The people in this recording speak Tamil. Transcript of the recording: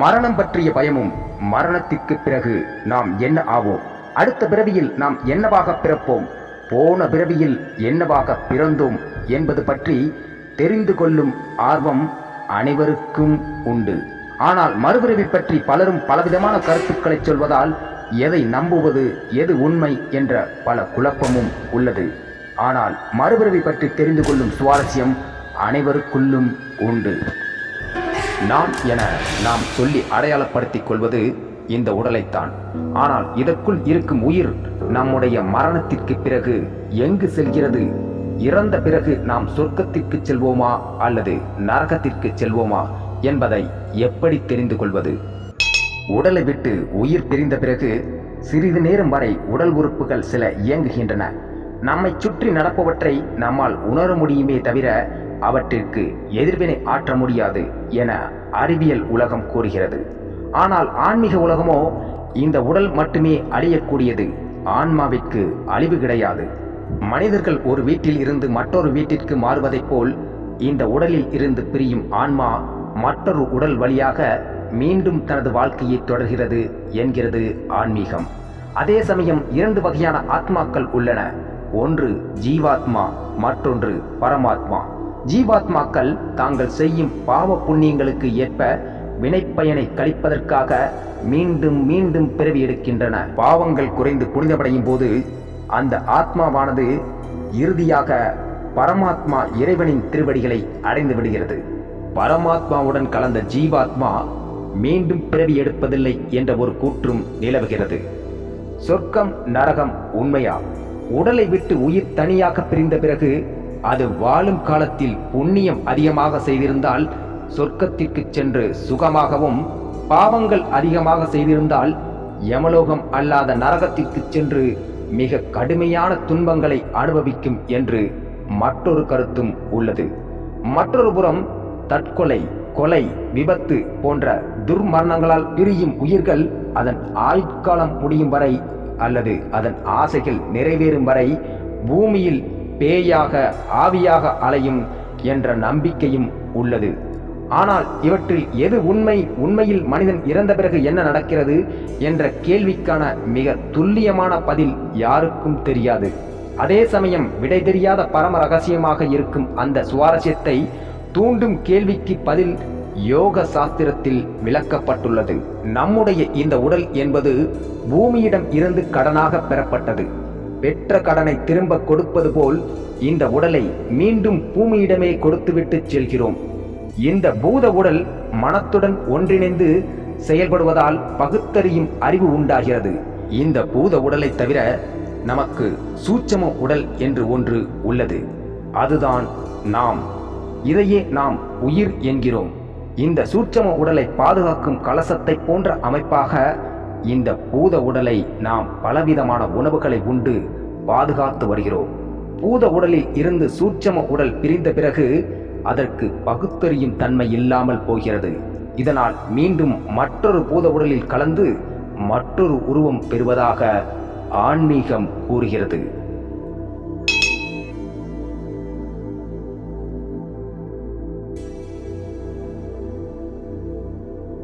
மரணம் பற்றிய பயமும் மரணத்திற்கு பிறகு நாம் என்ன ஆவோம்? அடுத்த பிறவியில் நாம் என்னவாக பிறப்போம்? போன பிறவியில் என்னவாக பிறந்தோம் என்பது பற்றி தெரிந்து கொள்ளும் ஆர்வம் அனைவருக்கும் உண்டு. ஆனால் மறுபிறவி பற்றி பலரும் பலவிதமான கருத்துக்களை சொல்வதால் எதை நம்புவது எது உண்மை என்ற பல குழப்பமும் உள்ளது. ஆனால் மறுபிறவி பற்றி தெரிந்து கொள்ளும் சுவாரஸ்யம் அனைவருக்குள்ளும் உண்டு. நாம் என நாம் சொல்லி அடையாளப்படுத்திக் கொள்வது இந்த உடலைத்தான். ஆனால் இதற்குள் இருக்கும் உயிர் நம்முடைய மரணத்திற்கு பிறகு எங்கு செல்கிறது? இறந்த பிறகு நாம் சொர்க்கத்திற்கு செல்வோமா அல்லது நரகத்திற்கு செல்வோமா என்பதை எப்படி தெரிந்து கொள்வது? உடலை விட்டு உயிர் பிரிந்த பிறகு சிறிது நேரம் வரை உடல் உறுப்புகள் சில இயங்குகின்றன. நம்மை சுற்றி நடப்பவற்றை நம்மால் உணர முடியுமே தவிர அவற்றிற்கு எதிர்வினை ஆற்ற முடியாது என அறிவியல் உலகம் கூறுகிறது. ஆனால் ஆன்மீக உலகமோ இந்த உடல் மட்டுமே அழியக்கூடியது. ஆன்மாவிற்கு அழிவு கிடையாது. மனிதர்கள் ஒரு வீட்டில் இருந்து மற்றொரு வீட்டிற்கு மாறுவதைப் போல் இந்த உடலில் இருந்து பிரியும் ஆன்மா மற்றொரு உடல் வழியாக மீண்டும் தனது வாழ்க்கையை தொடர்கிறது என்கிறது ஆன்மீகம். அதே சமயம் இரண்டு வகையான ஆத்மாக்கள் உள்ளன. ஒன்று ஜீவாத்மா மற்றொன்று பரமாத்மா. ஜீவாத்மாக்கள் தாங்கள் செய்யும் பாவ புண்ணியங்களுக்கு ஏற்ப வினைப்பயனை கழிப்பதற்காக மீண்டும் மீண்டும் பிறவி எடுக்கின்றன. பாவங்கள் குறைந்து புனிதமடையும் போது அந்த ஆத்மாவானது இறுதியாக பரமாத்மா இறைவனின் திருவடிகளை அடைந்து விடுகிறது. பரமாத்மாவுடன் கலந்த ஜீவாத்மா மீண்டும் பிறவி எடுப்பதில்லை என்ற ஒரு கூற்றும் நிலவுகிறது. சொர்க்கம் நரகம் உண்மையா? உடலை விட்டு உயிர் தனியாக பிரிந்த பிறகு அது வாழும் காலத்தில் புண்ணியம் அதிகமாக செய்திருந்தால் சொர்க்கத்திற்கு சென்று சுகமாகவும் பாவங்கள் அதிகமாக செய்திருந்தால் யமலோகம் அல்லாத நரகத்திற்கு சென்று மிக கடுமையான துன்பங்களை அனுபவிக்கும் என்று மற்றொரு கருத்தும் உள்ளது. மற்றொரு புறம் தற்கொலை கொலை விபத்து போன்ற துர்மரணங்களால் பிரியும் உயிர்கள் அதன் ஆயுட்காலம் முடியும் வரை அல்லது அதன் ஆசைகள் நிறைவேறும் வரை பூமியில் பேயாக ஆவியாக அலையும் என்ற நம்பிக்கையும் உள்ளது. ஆனால் இவற்றில் எது உண்மை? உண்மையில் மனிதன் இறந்த பிறகு என்ன நடக்கிறது? என்ற கேள்விக்கான மிக துல்லியமான பதில் யாருக்கும் தெரியாது. அதே சமயம் விடை தெரியாத பரம ரகசியமாக இருக்கும் அந்த சுவாரஸ்யத்தை தூண்டும் கேள்விக்கு பதில் யோக சாஸ்திரத்தில் விளக்கப்பட்டுள்ளது. நம்முடைய இந்த உடல் என்பது பூமியிடம் இருந்து கடனாக பெறப்பட்டது. பெற்ற கடனை திரும்ப கொடுப்பது போல் இந்த உடலை மீண்டும் பூமியிடமே கொடுத்துவிட்டு செல்கிறோம். இந்த பூத உடல் மனத்துடன் ஒன்றிணைந்து செயல்படுவதால் பகுத்தறியும் அறிவு உண்டாகிறது. இந்த பூத உடலை தவிர நமக்கு சூட்சம உடல் என்று ஒன்று உள்ளது. அதுதான் நாம். இதையே நாம் உயிர் என்கிறோம். இந்த சூட்சம உடலை பாதுகாக்கும் கலசத்தை போன்ற அமைப்பாக இந்த பூத உடலை நாம் பலவிதமான உணவுகளை உண்டு பாதுகாத்து வருகிறோம். பூத உடலில் இருந்து சூட்சம உடல் பிரிந்த பிறகு அதற்கு பகுத்தறியும் தன்மை இல்லாமல் போகிறது. இதனால் மீண்டும் மற்றொரு பூத உடலில் கலந்து மற்றொரு உருவம் பெறுவதாக ஆன்மீகம் கூறுகிறது.